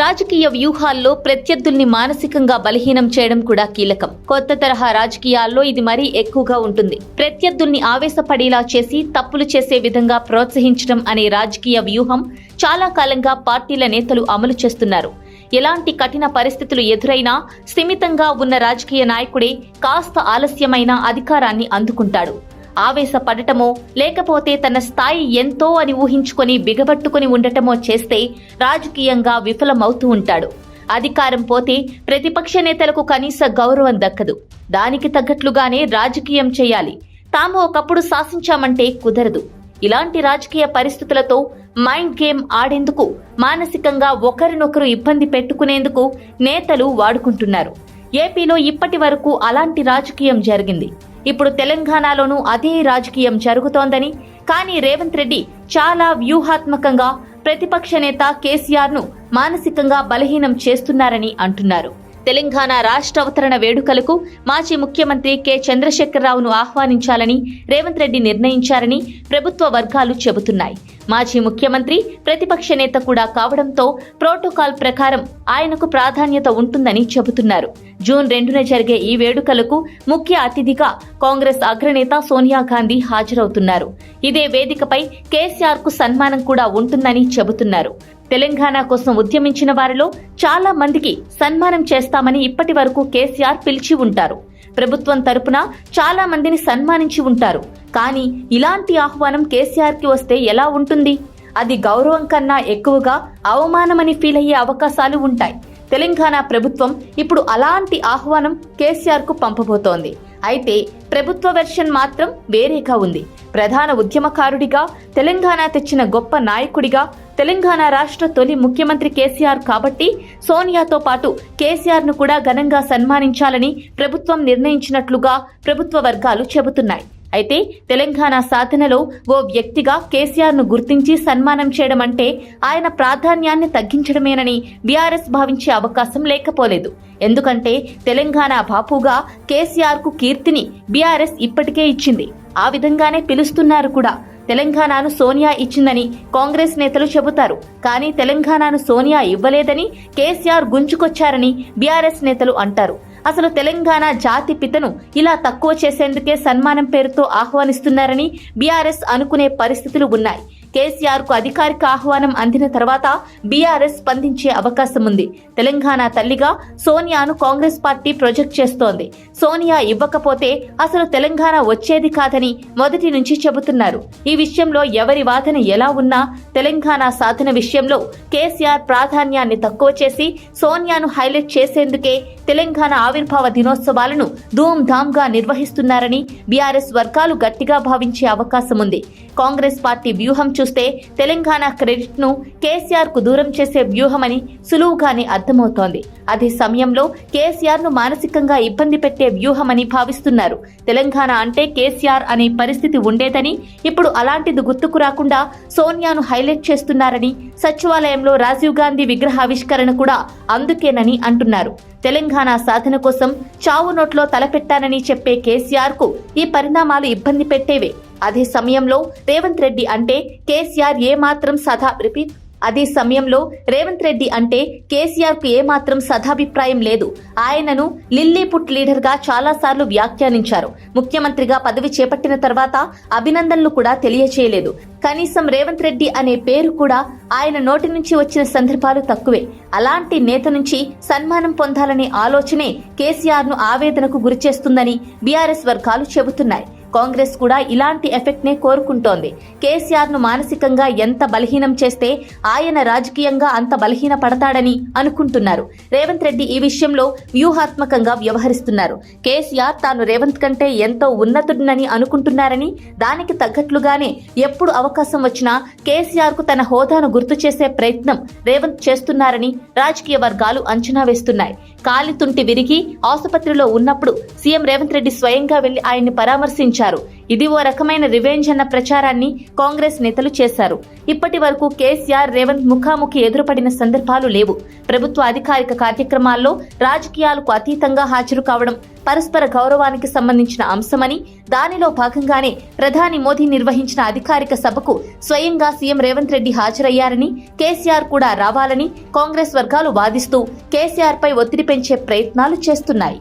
రాజకీయ వ్యూహాల్లో ప్రత్యర్థుల్ని మానసికంగా బలహీనం చేయడం కూడా కీలకం. కొత్త తరహా రాజకీయాల్లో ఇది మరీ ఎక్కువగా ఉంటుంది. ప్రత్యర్థుల్ని ఆవేశపడేలా చేసి తప్పులు చేసే విధంగా ప్రోత్సహించడం అనే రాజకీయ వ్యూహం చాలా కాలంగా పార్టీల నేతలు అమలు చేస్తున్నారు. ఎలాంటి కఠిన పరిస్థితులు ఎదురైనా స్థిమితంగా ఉన్న రాజకీయ నాయకుడే కాస్త ఆలస్యమైన అధికారాన్ని అందుకుంటాడు. ఆవేశపడటమో లేకపోతే తన స్థాయి ఎంతో అని ఊహించుకొని బిగబట్టుకుని ఉండటమో చేస్తే రాజకీయంగా విఫలమవుతూ ఉంటాడు. అధికారం పోతే ప్రతిపక్ష నేతలకు కనీస గౌరవం దక్కదు. దానికి తగ్గట్లుగానే రాజకీయం చేయాలి. తాము ఒకప్పుడు శాసించామంటే కుదరదు. ఇలాంటి రాజకీయ పరిస్థితులతో మైండ్ గేమ్ ఆడేందుకు మానసికంగా ఒకరినొకరు ఇబ్బంది పెట్టుకునేందుకు నేతలు వాడుకుంటున్నారు. ఏపీలో ఇప్పటి వరకు అలాంటి రాజకీయం జరిగింది. ఇప్పుడు తెలంగాణలోనూ అదే రాజకీయం జరుగుతోందని. కానీ రేవంత్ రెడ్డి చాలా వ్యూహాత్మకంగా ప్రతిపక్ష నేత కేసీఆర్ను మానసికంగా బలహీనం చేస్తున్నారని అంటున్నారు. తెలంగాణ రాష్ట్ర అవతరణ వేడుకలకు మాజీ ముఖ్యమంత్రి కె. చంద్రశేఖరరావును ఆహ్వానించాలని రేవంత్ రెడ్డి నిర్ణయించారని ప్రభుత్వ వర్గాలు చెబుతున్నాయి. మాజీ ముఖ్యమంత్రి ప్రతిపక్ష నేత కూడా కావడంతో ప్రోటోకాల్ ప్రకారం ఆయనకు ప్రాధాన్యత ఉంటుందని చెబుతున్నారు. జూన్ రెండున జరిగే ఈ వేడుకలకు ముఖ్య అతిథిగా కాంగ్రెస్ అగ్రనేత సోనియా గాంధీ హాజరవుతున్నారు. ఇదే వేదికపై కేసీఆర్కు సన్మానం కూడా ఉంటుందని చెబుతున్నారు. తెలంగాణ కోసం ఉద్యమించిన వారిలో చాలా మందికి సన్మానం చేస్తామని ఇప్పటి వరకు కేసీఆర్ పిలిచి ఉంటారు. ప్రభుత్వం తరపున చాలా మందిని సన్మానించి ఉంటారు. కానీ ఇలాంటి ఆహ్వానం కేసీఆర్కి వస్తే ఎలా ఉంటుంది? అది గౌరవం కన్నా ఎక్కువగా అవమానమని ఫీల్ అయ్యే అవకాశాలు ఉంటాయి. తెలంగాణ ప్రభుత్వం ఇప్పుడు అలాంటి ఆహ్వానం కేసీఆర్కు పంపబోతోంది. అయితే ప్రభుత్వ వెర్షన్ మాత్రం వేరేగా ఉంది. ప్రధాన ఉద్యమకారుడిగా తెలంగాణ తెచ్చిన గొప్ప నాయకుడిగా తెలంగాణ రాష్ట్ర తొలి ముఖ్యమంత్రి కేసీఆర్ కాబట్టి సోనియాతో పాటు కేసీఆర్ను కూడా ఘనంగా సన్మానించాలని ప్రభుత్వం నిర్ణయించినట్లుగా ప్రభుత్వ వర్గాలు చెబుతున్నాయి. అయితే తెలంగాణ సాధనలో ఓ వ్యక్తిగా కేసీఆర్ను గుర్తించి సన్మానం చేయడం అంటే ఆయన ప్రాధాన్యాన్ని తగ్గించడమేనని బీఆర్ఎస్ భావించే అవకాశం లేకపోలేదు. ఎందుకంటే తెలంగాణ బాపుగా కేసీఆర్కు కీర్తిని బీఆర్ఎస్ ఇప్పటికే ఇచ్చింది. ఆ విధంగానే పిలుస్తున్నారు కూడా. తెలంగాణను సోనియా ఇచ్చిందని కాంగ్రెస్ నేతలు చెబుతారు. కానీ తెలంగాణను సోనియా ఇవ్వలేదని కేసీఆర్ గుంజుకొచ్చారని బీఆర్ఎస్ నేతలు అంటారు. అసలు తెలంగాణ జాతి పితను ఇలా తక్కువ చేసేందుకే సన్మానం పేరుతో ఆహ్వానిస్తున్నారని బీఆర్ఎస్ అనుకునే పరిస్థితులు ఉన్నాయి. కేసీఆర్కు అధికారిక ఆహ్వానం అందిన తర్వాత బీఆర్ఎస్ స్పందించే అవకాశం ఉంది. తెలంగాణ తల్లిగా సోనియాను కాంగ్రెస్ పార్టీ ప్రొజెక్ట్ చేస్తోంది. సోనియా ఇవ్వకపోతే అసలు తెలంగాణ వచ్చేది కాదని మొదటి నుంచి చెబుతున్నారు. ఈ విషయంలో ఎవరి వాదన ఎలా ఉన్నా తెలంగాణ సాధన విషయంలో కేసీఆర్ ప్రాధాన్యాన్ని తక్కువ చేసి సోనియాను హైలైట్ చేసేందుకే తెలంగాణ ఆవిర్భావ దినోత్సవాలను ధూమ్ధామ్గా నిర్వహిస్తున్నారని బీఆర్ఎస్ వర్గాలు గట్టిగా భావించే అవకాశం ఉంది. కాంగ్రెస్ పార్టీ వ్యూహం చూస్తే తెలంగాణ క్రెడిట్ను కేసీఆర్కు దూరం చేసే వ్యూహమని సులువుగానే అర్థమవుతోంది. అదే సమయంలో కేసీఆర్ను మానసికంగా ఇబ్బంది పెట్టే వ్యూహమని భావిస్తున్నారు. తెలంగాణ అంటే కేసీఆర్ అనే పరిస్థితి ఉండేదని ఇప్పుడు అలాంటిది గుర్తుకు రాకుండా సోనియాను హైలైట్ చేస్తున్నారని సచివాలయంలో రాజీవ్ గాంధీ విగ్రహావిష్కరణ కూడా అందుకేనని అంటున్నారు. తెలంగాణ సాధన కోసం చావు నోట్లో తలపెట్టానని చెప్పే కేసీఆర్కు ఈ పరిణామాలు ఇబ్బంది పెట్టేవే. అదే సమయంలో రేవంత్ రెడ్డి అంటే కేసీఆర్ ఏ మాత్రం సదా రిపీట్ అదే సమయంలో రేవంత్ రెడ్డి అంటే కేసీఆర్కు ఏమాత్రం సదాభిప్రాయం లేదు. ఆయనను లిల్లీపుట్ లీడర్గా చాలాసార్లు వ్యాఖ్యానించారు. ముఖ్యమంత్రిగా పదవి చేపట్టిన తర్వాత అభినందనలు కూడా తెలియచేయలేదు. కనీసం రేవంత్ రెడ్డి అనే పేరు కూడా ఆయన నోటి నుంచి వచ్చిన సందర్భాలు తక్కువే. అలాంటి నేత నుంచి సన్మానం పొందాలనే ఆలోచనే కేసీఆర్ను ఆవేదనకు గురిచేస్తుందని బీఆర్ఎస్ వర్గాలు చెబుతున్నాయి. కాంగ్రెస్ కూడా ఇలాంటి ఎఫెక్ట్ నే కోరుకుంటోంది. కేసీఆర్ను మానసికంగా ఎంత బలహీనం చేస్తే ఆయన రాజకీయంగా అంత బలహీన పడతాడని అనుకుంటున్నారు. రేవంత్ రెడ్డి ఈ విషయంలో వ్యూహాత్మకంగా వ్యవహరిస్తున్నారు. కేసీఆర్ తాను రేవంత్ కంటే ఎంతో ఉన్నతుడినని అనుకుంటున్నారని దానికి తగ్గట్లుగానే ఎప్పుడు అవకాశం వచ్చినా కేసీఆర్కు తన హోదాను గుర్తు చేసే ప్రయత్నం రేవంత్ చేస్తున్నారని రాజకీయ వర్గాలు అంచనా వేస్తున్నాయి. కాలితుంటి విరిగి ఆసుపత్రిలో ఉన్నప్పుడు సీఎం రేవంత్ రెడ్డి స్వయంగా వెళ్ళి ఆయన్ని పరామర్శించారు. చేశారు. ఇది ఓ రకమైన రివెంజ్ అన్న ప్రచారాన్ని కాంగ్రెస్ నేతలు చేశారు. ఇప్పటి వరకు కేసీఆర్ రేవంత్ ముఖాముఖి ఎదురుపడిన సందర్భాలు లేవు. ప్రభుత్వ అధికారిక కార్యక్రమాల్లో రాజకీయాలకు అతీతంగా హాజరు కావడం పరస్పర గౌరవానికి సంబంధించిన అంశమని దానిలో భాగంగానే ప్రధాని మోదీ నిర్వహించిన అధికారిక సభకు స్వయంగా సీఎం రేవంత్ రెడ్డి హాజరయ్యారని కేసీఆర్ కూడా రావాలని కాంగ్రెస్ వర్గాలు వాదిస్తూ కేసీఆర్ పై ఒత్తిడి పెంచే ప్రయత్నాలు చేస్తున్నాయి.